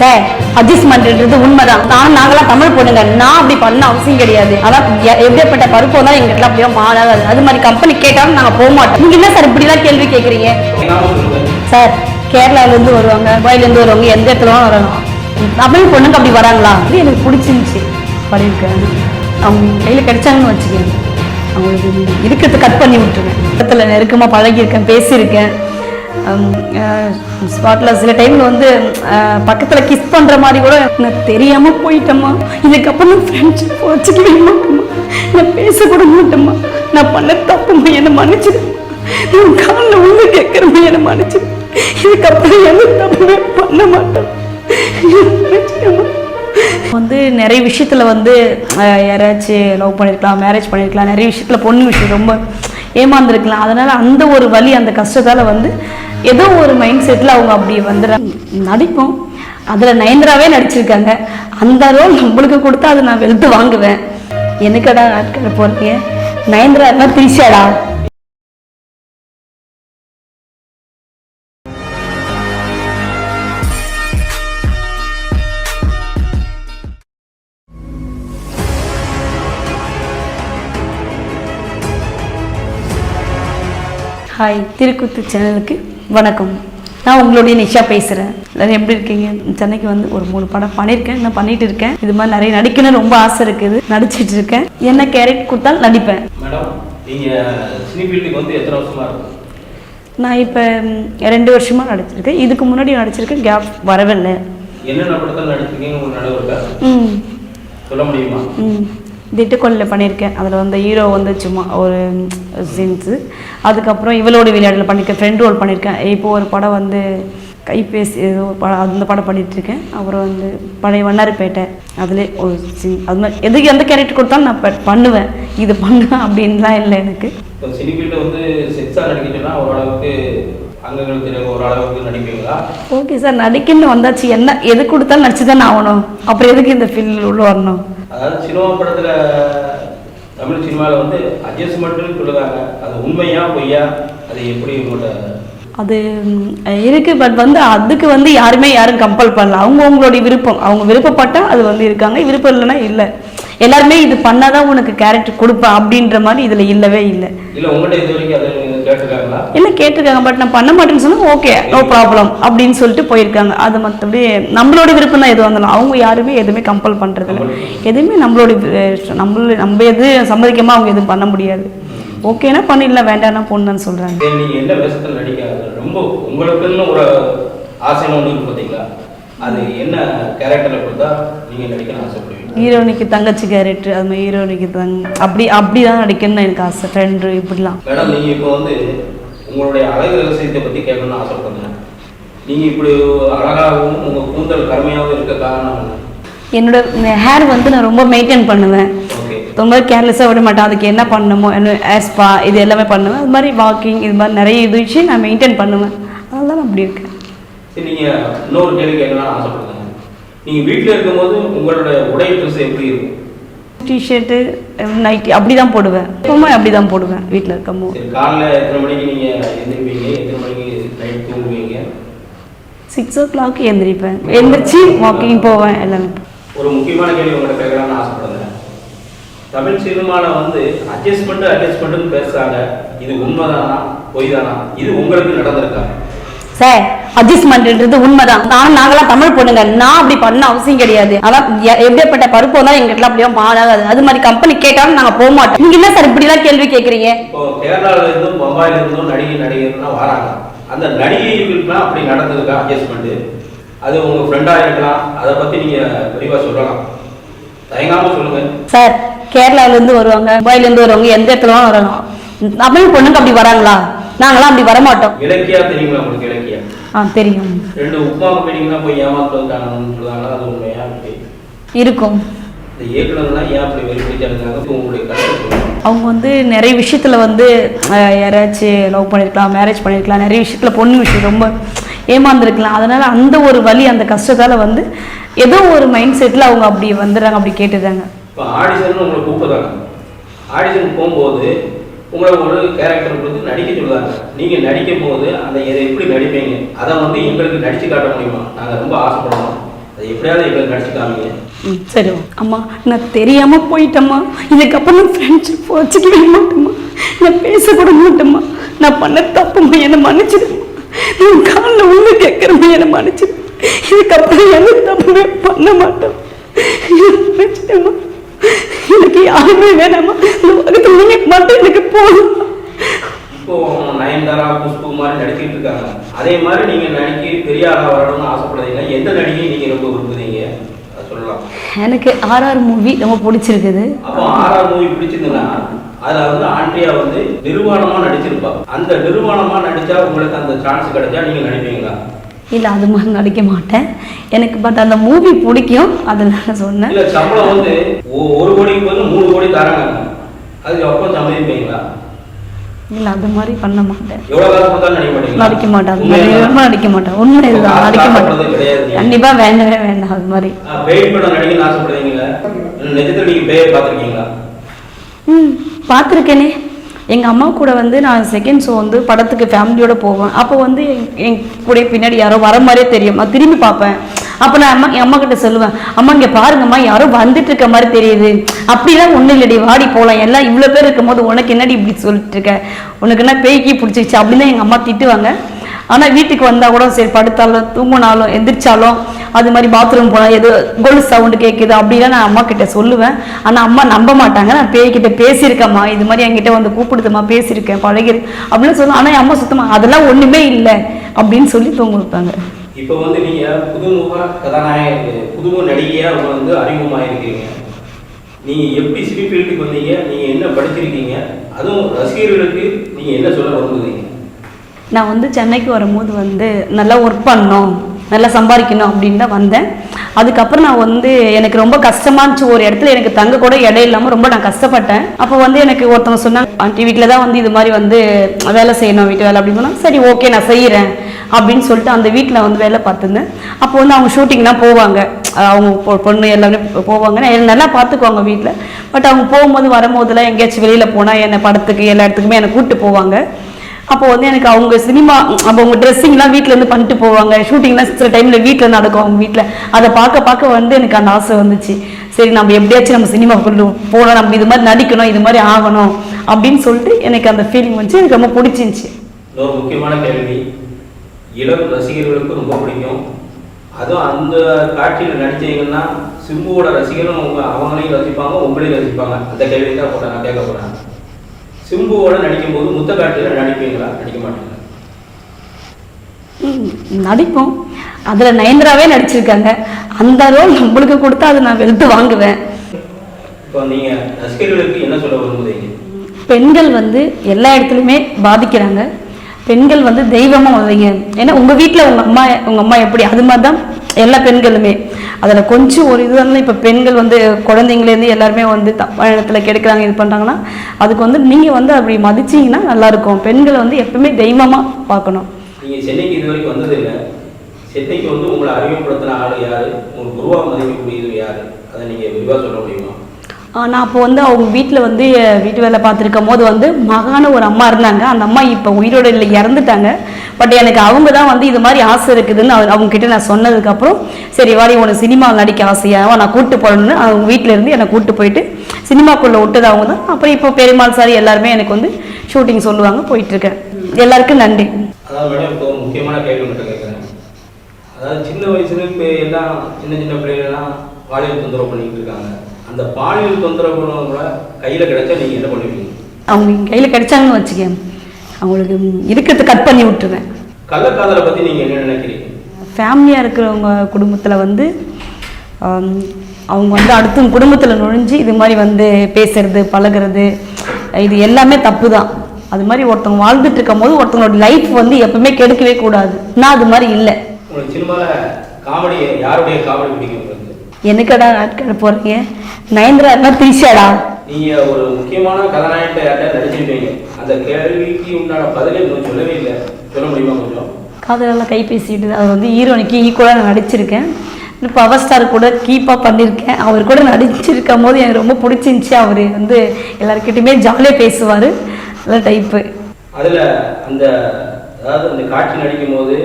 Sir அட்ஜஸ்ட்மெண்ட்ன்றது உண்மைதான். நான் நாங்களாம் தமிழ் பொண்ணுங்க. நான் அப்படி பண்ண அவசியம் கிடையாது. அதான் எ- எப்படியாப்பட்ட பருப்பு வந்தாலும் எங்கிட்ட அப்படியே மாறாது. அது மாதிரி கம்பெனி கேட்டாலும் நாங்கள் போக மாட்டோம். நீங்க என்ன சார் இப்படிலாம் கேள்வி கேட்குறீங்க சார் கேரளாலேருந்து வருவாங்க துபாயிலேருந்து வருவாங்க எந்த இடத்துல வேணா வரணும் தமிழ் பொண்ணுங்க அப்படி வராங்களா? அப்படி எனக்கு பிடிச்சிருந்துச்சி. பண்ணியிருக்கேன் அவங்க கையில் கிடைச்சாங்கன்னு வச்சுக்கோங்க. அவங்களுக்கு இருக்கிறத கட் பண்ணி விட்டுருவேன். இடத்துல நெருக்கமாக பழகியிருக்கேன் பேசியிருக்கேன். ஸ்பாட்டில் சில டைமில் வந்து பக்கத்தில் கிஸ் பண்ணுற மாதிரி கூட நான் தெரியாமல் போயிட்டேம்மா. இதுக்கப்புறம் நான் ஃப்ரெண்ட்ஷிப் வச்சுக்கவே மாட்டேம்மா நான் பேசக்கூட மாட்டேம்மா. நான் பண்ண தப்புமா என்னை மன்னிச்சிடு நான் காலில் உள்ள கேட்குறமா என்னை மன்னிச்சிடு இதுக்கப்புறம் எந்த தப்புமே பண்ண மாட்டேன். வந்து நிறைய விஷயத்துல வந்து யாராச்சும் லவ் பண்ணியிருக்கலாம் மேரேஜ் பண்ணியிருக்கலாம் நிறைய விஷயத்துல பொண்ணு விஷயம் ரொம்ப ஏமாந்துருக்கலாம். அதனால் அந்த ஒரு வலி அந்த கஷ்டத்தால் வந்து ஏதோ ஒரு மைண்ட் செட்டில் அவங்க அப்படி வந்துடுறாங்க நடிப்போம். அதில் நயன்தராவே நடிச்சிருக்காங்க. அந்த ரோல் நம்மளுக்கு கொடுத்தா அதை நான் வெளுத்து வாங்குவேன். எனக்கடா நாட்கள் போறீங்க நயன்தரா இருந்தால் திரிஷாடா ஹாய் திருக்குத்து சேனலுக்கு வணக்கம். நான் உங்களுடைய நிஷா பேசுகிறேன் எல்லாரும் எப்படி இருக்கீங்க? சென்னைக்கு வந்து ஒரு மூணு படம் பண்ணியிருக்கேன் இன்னும் பண்ணிட்டு இருக்கேன். இது மாதிரி நிறைய நடிக்கணும்னு ரொம்ப ஆசை இருக்குது. நடிச்சிட்டு இருக்கேன். என்ன கேரக்டர் கொடுத்தாலும் நடிப்பேன். நான் இப்போ ரெண்டு வருஷமாக நடிச்சிருக்கேன். இதுக்கு முன்னாடி நடிச்சிருக்கேன் கேப் வரவில்லை. என்னென்ன படத்தில் நடிச்சிருக்கீங்க சொல்ல முடியுமா? ம். திட்டுக்கொல்லில் பண்ணியிருக்கேன். அதில் வந்து ஹீரோ வந்து சும்மா ஒரு சீன்ஸு அதுக்கப்புறம் இவளோட விளையாடல பண்ணியிருக்கேன். ஃப்ரெண்ட் ரோல் பண்ணியிருக்கேன். இப்போ ஒரு படம் வந்து கைபேசி ஏதோ ஒரு படம் அந்த படம் பண்ணிகிட்ருக்கேன் அப்புறம் வந்து பழைய வண்ணாரிப்பேட்டை. அதிலே ஒரு சீன் அது மாதிரி எதுக்கு எந்த கேரக்டர் கொடுத்தாலும் நான் பண்ணுவேன். இது பண்ணுவேன் அப்படின்லாம் இல்லை எனக்கு. Field okay sir. நடிக்கணும்னு வந்தாச்சு. என்ன எது கொடுத்தாலும் நடிச்சு தானே ஆகணும். அப்புறம் எதுக்கு இந்த ஃபீல்டில் உள்ள வரணும்? அதாவது சினிமா படத்தில் தமிழ் சினிமாவில் வந்து அட்ஜஸ்ட்மெண்ட்டுன்னு சொல்லுவாங்க. அது உண்மையா பொய்யா? அது எப்படி உங்கள்கிட்ட அது ம், இருக்கு பட் வந்து அதுக்கு வந்து யாருமே யாரும் கம்பல் பண்ணல. அவங்க அவங்களுடைய விருப்பம். அவங்க விருப்பப்பட்டா அது வந்து இருக்காங்க. விருப்பம் இல்லைன்னா இல்லை. எல்லாருமே இது பண்ணாதான் உனக்கு கேரக்டர் கொடுப்பேன் அப்படின்ற மாதிரி இதுல இல்லவே இல்லை. இல்லை உங்கள்கிட்ட இது வரைக்கும் இல்லை கேட்டிருக்காங்க. பட் நான் பண்ண மாட்டேன்னு சொன்னா ஓகே நோ ப்ராப்ளம் அப்படின்னு சொல்லிட்டு போயிருக்காங்க. அது மற்றபடி நம்மளோட விருப்பம் தான் எது வந்தாலும் அவங்க யாருமே எதுவுமே கம்பல் பண்றது இல்லை எதுவுமே நம்மளோட நம்மள நம்ம எது சம்மதிக்காம அவங்க எதுவும் பண்ண முடியாது. ஓகேனா பண்ணிடலாம். வேண்டாம்னா பொண்ணுன்னு சொல்றாங்க. சரி நீங்கள் என்ன வேஷத்தில் நடிக்க ரொம்ப உங்களுக்குன்னு ஒரு ஆசைன்னு ஒன்று பார்த்தீங்களா அது என்ன கேரக்டரில் கொடுத்தா நீங்கள் நடிக்கணும்னு ஆசைப்படுவீங்க? ஹீரோனிக்கு தங்கச்சி கேரக்டர் அது மாதிரி ஹீரோனிக்கு தங் அப்படி அப்படி தான் நடிக்கணும்னு எனக்கு ஆசை. ஃப்ரெண்டு இப்படிலாம். மேடம் நீங்கள் இப்போ வந்து உங்களுடைய அழகு ரகசியத்தை பற்றி கேட்கணும்னு ஆசைப்படுறேன். நீங்கள் இப்படி அழகாகவும் உங்கள் கூந்தல் கருமையாகவும் இருக்க காரணம் என்ன? என்னோட ஹேர் வந்து நான் ரொம்ப மெயின்டைன் பண்ணுவேன். ரொம்ப கேர்லெஸ்ஸாக விட மாட்டேன். அதுக்கு என்ன பண்ணணுமோ என்ன ஸ்பா இது எல்லாமே பண்ணுவேன். அது மாதிரி வாக்கிங் இது மாதிரி நிறைய இது வச்சு நான் மெயின்டைன் பண்ணுவேன். அதனால நான் அப்படி இருக்கேன். நீங்கள் இன்னொரு கேள்வி கேட்கணும்னு ஆசைப்படுறேன். நீங்கள் வீட்டில் இருக்கும்போது உங்களுடைய உடை ட்ரெஸ் எப்படி இருக்கும்? டிஷர்ட்டு நைட்டி அப்படி தான் போடுவேன். எப்பவுமே அப்படி தான் போடுவேன் வீட்டில் இருக்கும்போது. காலைல எத்தனை மணிக்கு நீங்கள் எந்திரிப்பீங்க? எத்தனை மணிக்கு நைட் தூங்குவீங்க? சிக்ஸ் ஓ கிளாக் எந்திரிப்பேன். எந்திரிச்சு வாக்கிங் போவேன் எல்லாமே. ஒரு முக்கியமான கேள்வி உங்கள்கிட்ட கேட்கலாம்னு ஆசைப்படுறேன். தமிழ் சினிமாவில் வந்து அட்ஜஸ்ட்மெண்ட் அட்ஜஸ்ட்மெண்ட்னு பேசுகிறாங்க இது உண்மைதானா? பொய் தானா இது உங்களுக்கு நடந்திருக்கா? சார் அட்ஜஸ்ட்மெண்ட்ன்றது உண்மைதான். நான் நாங்களாம் தமிழ் பொண்ணுங்க. நான் அப்படி பண்ண அவசியம் கிடையாது. அதான் எ- எப்படியாப்பட்ட பருப்பு வந்தாலும் எங்கிட்ட அப்படியே மாறாது அது மாதிரி கம்பெனி கேட்டாலும் நாங்க போக மாட்டோம். நீங்க என்ன சார் இப்படிலாம் கேள்வி கேட்குறீங்க இப்போ கேரளால இருந்தும் பம்பாயில இருந்தும் நடிகை நடிகர்லாம் வராங்க. அந்த நடிகைகளுக்குலாம் அப்படி நடந்திருக்கா அட்ஜஸ்ட்மெண்ட் அது உங்க ஃப்ரெண்டா இருக்கலாம். அதை பத்தி நீங்க விரிவா சொல்லலாம். தயங்காம சொல்லுங்க. சார் கேரளால இருந்து வருவாங்க துபாயில இருந்து வருவாங்க எந்த இடத்துல வேணா வரலாம். தமிழ் பொண்ணுங்க அப்படி வராங்களா? நாங்களாம் அப்படி வரமாட்டோம். இலக்கியா தெரியுங்களா உங்களுக்கு இலக்கியா? ஆ தெரியும். ரெண்டு உப்புமா கம்பெனிங்கன்னா போய் ஏமாத்துறதுக்கானு சொல்லுவாங்களா அது உண்மையா இருக்கும். அவங்க வந்து நிறைய விஷயத்துல வந்து யாராச்சும் லவ் பண்ணியிருக்கலாம் மேரேஜ் பண்ணியிருக்கலாம் நிறைய விஷயத்துல பொண்ணு விஷயம் ரொம்ப ஏமாந்துருக்கலாம். அதனால அந்த ஒரு வலி அந்த கஷ்டத்தால வந்து ஏதோ ஒரு மைண்ட் செட்டில் அவங்க அப்படி வந்துடுறாங்க அப்படி கேட்டுடுறாங்க இப்போ ஆடிஷன் உங்களை கூப்பிடுறாங்க. ஆடிஷன் போகும்போது உங்களை ஒரு கேரக்டர் கொடுத்து நடிக்க சொல்லுவாங்க. நீங்க நடிக்கும் போது அந்த இதை எப்படி நடிப்பீங்க? அதை வந்து எங்களுக்கு நடிச்சு காட்ட முடியுமா? நாங்க ரொம்ப ஆசைப்படுவோம் அதை எப்படியாவது எங்களுக்கு நடிச்சு காமிங்க. ம் சரி அம்மா நான் தெரியாம போயிட்டேம்மா. இதுக்கப்புறம் நான் ஃப்ரெண்ட்ஷிப் வச்சுக்கவே மாட்டேம்மா. நான் பேசக்கூட மாட்டேம்மா. நான் பண்ண தப்புமா என்னை மன்னிச்சிடுமா நான் காலில் உள்ள கேட்குறேம்மா என்னை மன்னிச்சிடு இதுக்கப்புறம் எந்த தப்புமே பண்ண மாட்டேன் மன்னிச்சிட்டேம்மா. எனக்கு யாருமே வேணாம்மா இந்த உலகத்தில் நீங்கள் மட்டும் எனக்கு போதும். இப்போ நயன்தாரா குஷ்பு மாதிரி நடிச்சிட்டு இருக்காங்க. அதே மாதிரி நீங்க நடிக்க பெரிய ஆளா வரணும்னு ஆசைப்படுறீங்க எந்த நடிகை நீங்க ரொம்ப விரும்புறீங்க? சொல்லலாம். எனக்கு ஆர்ஆர் மூவி ரொம்ப பிடிச்சிருக்குது. அப்போ ஆறாவது மூவி பிடிச்சிருந்ததுன்னா அதுல வந்து ஆண்ட்ரியா வந்து நிர்வாணமா நடிச்சிருப்பா. அந்த நிர்வாணமா நடிச்சா உங்களுக்கு அந்த சான்ஸ் கிடைச்சா நீங்க நடிப்பீங்களா? இல்லை அது மாதிரி நடிக்க மாட்டேன். எனக்கு பட் அந்த மூவி பிடிக்கும் அதில் நான் சொன்னேன். இல்ல சம்பளம் வந்து ஒரு கோடிக்கு பதில் மூணு கோடி தராங்க அதுக்கு அப்புறம் சம்மதிப்பீங்களா? இல்லை அது மாதிரி பண்ண மாட்டேன். நடிக்க மாட்டேன் அது? மாதிரி நடிக்க மாட்டேன். உண்மை இதுதான் நடிக்க மாட்டேன். கிடையாது நீங்க. கண்டிப்பா வேண்டவே வேண்டாம் அது மாதிரி. ம் பார்த்துருக்கேனே. எங்கள் அம்மா கூட வந்து நான் செகண்ட் ஷோ வந்து படத்துக்கு ஃபேமிலியோட போவேன். அப்போ வந்து என் கூட பின்னாடி யாரோ வர மாதிரியே தெரியும். நான் திரும்பி பார்ப்பேன். அப்போ நான் அம்மா என் அம்மா கிட்ட சொல்லுவேன் அம்மா இங்கே பாருங்கம்மா யாரோ வந்துட்டு இருக்க மாதிரி தெரியுது. அப்படிலாம் ஒன்றும் இல்லடி வாடி போகலாம் எல்லாம் இவ்வளோ பேர் இருக்கும்போது உனக்கு என்னடி இப்படி சொல்லிட்டு இருக்க? உனக்கு என்ன பேய்க்கி பிடிச்சிருச்சு? அப்படின்னு தான் எங்கள் அம்மா திட்டுவாங்க. ஆனால் வீட்டுக்கு வந்தால் கூட சரி படுத்தாலும் தூங்கினாலும் எந்திரிச்சாலும் அது மாதிரி பாத்ரூம் போனால் ஏதோ கொலு சவுண்டு கேட்குது அப்படிலாம் நான் அம்மா கிட்ட சொல்லுவேன். ஆனால் அம்மா நம்ப மாட்டாங்க. நான் பேய்கிட்ட பேசியிருக்கேம்மா. இது மாதிரி என்கிட்ட வந்து கூப்பிடுதும்மா பேசியிருக்கேன் பழகிரு அப்படின்னு சொல்லுவேன். ஆனால் அம்மா சுத்தமாக அதெல்லாம் ஒன்றுமே இல்லை அப்படின்னு சொல்லி தூங்க வைப்பாங்க. இப்போ வந்து நீங்க புதுமுக கதாநாயக புதுமுக நடிகையா உங்க வந்து அறிமுகமாயிருக்கீங்க நீங்க எப்படி சினி ஃபீல்டுக்கு வந்தீங்க? நீங்க என்ன படிச்சிருக்கீங்க? அதுவும் ரசிகர்களுக்கு நீங்க என்ன சொல்ல விரும்புறீங்க? நான் வந்து சென்னைக்கு வரும்போது வந்து நல்லா ஒர்க் பண்ணணும் நல்லா சம்பாதிக்கணும் அப்படின்னு தான் வந்தேன். அதுக்கப்புறம் நான் வந்து எனக்கு ரொம்ப கஷ்டமா இருந்துச்சு. ஒரு இடத்துல எனக்கு தங்க கூட இடம் இல்லாமல் ரொம்ப நான் கஷ்டப்பட்டேன். அப்போ வந்து எனக்கு ஒருத்தவங்க சொன்னாங்க ஆண்டி வீட்டில் தான் வந்து இது மாதிரி வந்து வேலை செய்யணும் வீட்டு வேலை அப்படின்னு சரி ஓகே நான் செய்கிறேன் அப்படின்னு சொல்லிட்டு அந்த வீட்டில் வந்து வேலை பார்த்துருந்தேன். அப்போ வந்து அவங்க ஷூட்டிங்லாம் போவாங்க. அவங்க பொ- பொண்ணு எல்லாமே போவாங்க நான் நல்லா பார்த்துக்குவாங்க வீட்டில் பட் அவங்க போகும்போது வரும்போதெல்லாம் எங்கேயாச்சும் வெளியில் போனால் என்னை படத்துக்கு எல்லா இடத்துக்குமே என்னை கூப்பிட்டு போவாங்க. அப்போ வந்து எனக்கு அவங்க சினிமா அப்போ அவங்க ட்ரெஸ்ஸிங்லாம் வீட்ல இருந்து பண்ணிட்டு போவாங்க. ஷூட்டிங்லாம் சில டைமில் வீட்டில் நடக்கும் அவங்க வீட்டில் அதை பார்க்க பார்க்க வந்து எனக்கு அந்த ஆசை வந்துச்சு. சரி நம்ம எப்படியாச்சும் நம்ம சினிமா கொண்டு போகணும் நம்ம இது மாதிரி நடிக்கணும் இது மாதிரி ஆகணும் அப்படின்னு சொல்லிட்டு எனக்கு அந்த ஃபீலிங் வந்துச்சு எனக்கு ரொம்ப பிடிச்சிருந்துச்சு. ஒரு முக்கியமான கேள்வி. இளம் ரசிகர்களுக்கு ரொம்ப பிடிக்கும். அதுவும் அந்த காட்சியில் நடிச்சீங்கன்னா சிம்புவோட ரசிகரும் உங்க அவங்களையும் ரசிப்பாங்க உங்களையும் ரசிப்பாங்க. அந்த கேள்வி தான் போட்டேன் நான் கேட்க போகிறேன் சிம்புவோட நடிக்கும்போது முத்த காட்சியில் நடிப்பீங்களா? நடிக்க மாட்டீங்களா? நடிப்போம். அதில் நயன்தராவே நடிச்சிருக்காங்க. அந்த ரோல் நம்மளுக்கு கொடுத்தா அதை நான் வெளுத்து வாங்குவேன். இப்போ நீங்க ரசிகர்களுக்கு என்ன சொல்ல விரும்புறீங்க? பெண்கள் வந்து எல்லா இடத்துலையுமே பாதிக்கிறாங்க. பெண்கள் வந்து தெய்வமாக வருவீங்க ஏன்னா உங்கள் வீட்டில் உங்கள் அம்மா உங்கள் அம்மா எப்படி? அது மாதிரி தான் எல்லா பெண்களுமே. அதில் கொஞ்சம் ஒரு இது வந்து இப்போ பெண்கள் வந்து குழந்தைங்களேருந்து எல்லாருமே வந்து தப்பான இடத்துல கெடுக்குறாங்க இது பண்ணுறாங்கன்னா அதுக்கு வந்து நீங்கள் வந்து அப்படி மதிச்சிங்கன்னா நல்லாயிருக்கும் பெண்களை வந்து எப்பவுமே தெய்வமாக பார்க்கணும். நீங்கள் சென்னைக்கு இது வரைக்கும் வந்தது இல்லை. சென்னைக்கு வந்து உங்களை அறிமுகப்படுத்தின ஆள் யார்? உங்களுக்கு குருவாக மதிக்கக்கூடியது யார்? அதை நீங்கள் விரிவாக சொல்ல முடியுமா? நான் அப்போ வந்து அவங்க வீட்டில் வந்து வீட்டு வேலை பார்த்துருக்கும் போது வந்து மகான ஒரு அம்மா இருந்தாங்க. அந்த அம்மா இப்போ உயிரோட இல்லை இறந்துட்டாங்க. பட் எனக்கு அவங்க தான் வந்து இது மாதிரி ஆசை இருக்குதுன்னு அவங்க கிட்ட நான் சொன்னதுக்கப்புறம் சரி வாடி உனக்கு சினிமாவில் நடிக்க ஆசையாக நான் கூப்பிட்டு போகணுன்னு அவங்க வீட்டிலேருந்து என்னை கூப்பிட்டு போயிட்டு சினிமாக்குள்ளே விட்டது அவங்க தான். அப்புறம் இப்போ பெருமாள் சார் எல்லாருமே எனக்கு வந்து ஷூட்டிங் சொல்லுவாங்க போயிட்டுருக்கேன். எல்லாருக்கும் நன்றி. அதாவது முக்கியமான கேள்வி அதாவது சின்ன வயசுல இப்போ எல்லாம் சின்ன சின்ன பிள்ளைகள்லாம் பாலியல் தொந்தரவு பண்ணிக்கிட்டு இருக்காங்க. அந்த பாலியல் தொந்தரவு கையில் கிடைச்சா நீங்கள் என்ன பண்ணுவீங்க அவங்க கையில் கிடைச்சாங்கன்னு வச்சுக்கேன் அவங்களுக்கு இருக்கிறத கட் பண்ணி விட்டுருவேன். கள்ளக்காதலை பற்றி நீங்கள் என்ன நினைக்கிறீங்க? ஃபேமிலியாக இருக்கிறவங்க குடும்பத்தில் வந்து அவங்க வந்து அடுத்தவங்க குடும்பத்தில் நுழைஞ்சு இது மாதிரி வந்து பேசுறது பழகுறது இது எல்லாமே தப்பு தான் அது மாதிரி ஒருத்தவங்க வாழ்ந்துட்டு இருக்கும் போது ஒருத்தவங்களோட லைஃப் வந்து எப்பவுமே கெடுக்கவே கூடாது. நான் அது மாதிரி இல்லை. உங்களுக்கு எனக்கடா நாட்கள் போகிறீங்க நயன்தரா திரிஷாடா நீங்கள் ஒரு முக்கியமான கதாநாயகத்தை யார்கிட்ட நடிச்சிருப்பீங்க அந்த கேள்விக்கு உண்டான பதிலே இன்னும் சொல்லவே இல்லை. சொல்ல முடியுமா கொஞ்சம்? காதலெல்லாம் கை பேசிட்டு அவர் வந்து ஹீரோனிக்கு ஈக்குவலாக நான் நடிச்சிருக்கேன். பவர் ஸ்டார் கூட கீப்பாக பண்ணியிருக்கேன் அவர் கூட நடிச்சிருக்கும் போது எனக்கு ரொம்ப பிடிச்சிருந்துச்சி. அவர் வந்து எல்லாருக்கிட்டையுமே ஜாலியாக பேசுவார். நல்ல டைப்பு அதில் அந்த அதாவது அந்த காட்சி நடிக்கும் போது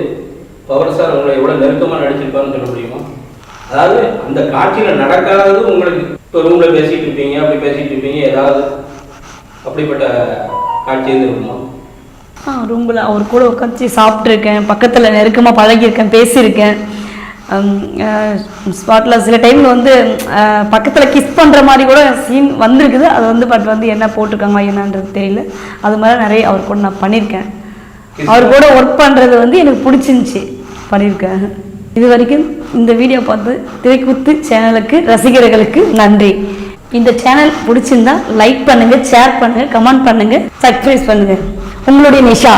பவர் ஸ்டார் உங்களை எவ்வளோ நெருக்கமாக நடிச்சிருப்பாருன்னு சொல்ல முடியுமா? அதாவது அந்த காட்சியில நடக்காதது உங்களுக்கு இப்போ ரூம்ல பேசிட்டு இருப்பீங்க அப்படி பேசிட்டு இருப்பீங்க ஏதாவது அப்படிப்பட்ட காட்சி எதுவும் இருக்குமா ஆ ரூமில் அவர் கூட உட்காந்து சாப்பிட்ருக்கேன் பக்கத்தில் நெருக்கமாக பழகியிருக்கேன் பேசியிருக்கேன். ஸ்பாட்டில் சில டைமில் வந்து பக்கத்தில் கிஸ் பண்ணுற மாதிரி கூட சீன் வந்திருக்குது. அது வந்து பட் வந்து என்ன போட்டிருக்காங்களா என்னன்றது தெரியல. அது மாதிரி நிறைய அவர் கூட நான் பண்ணியிருக்கேன். அவர் கூட ஒர்க் பண்ணுறது வந்து எனக்கு பிடிச்சிருந்துச்சி பண்ணியிருக்கேன். இது வரைக்கும் இந்த வீடியோ பார்த்து திரைக்குத்து சேனலுக்கு ரசிகர்களுக்கு நன்றி. இந்த சேனல் பிடிச்சிருந்தா லைக் பண்ணுங்க ஷேர் பண்ணுங்க கமெண்ட் பண்ணுங்க சப்ஸ்கிரைப் பண்ணுங்க. உங்களுடைய நிஷா.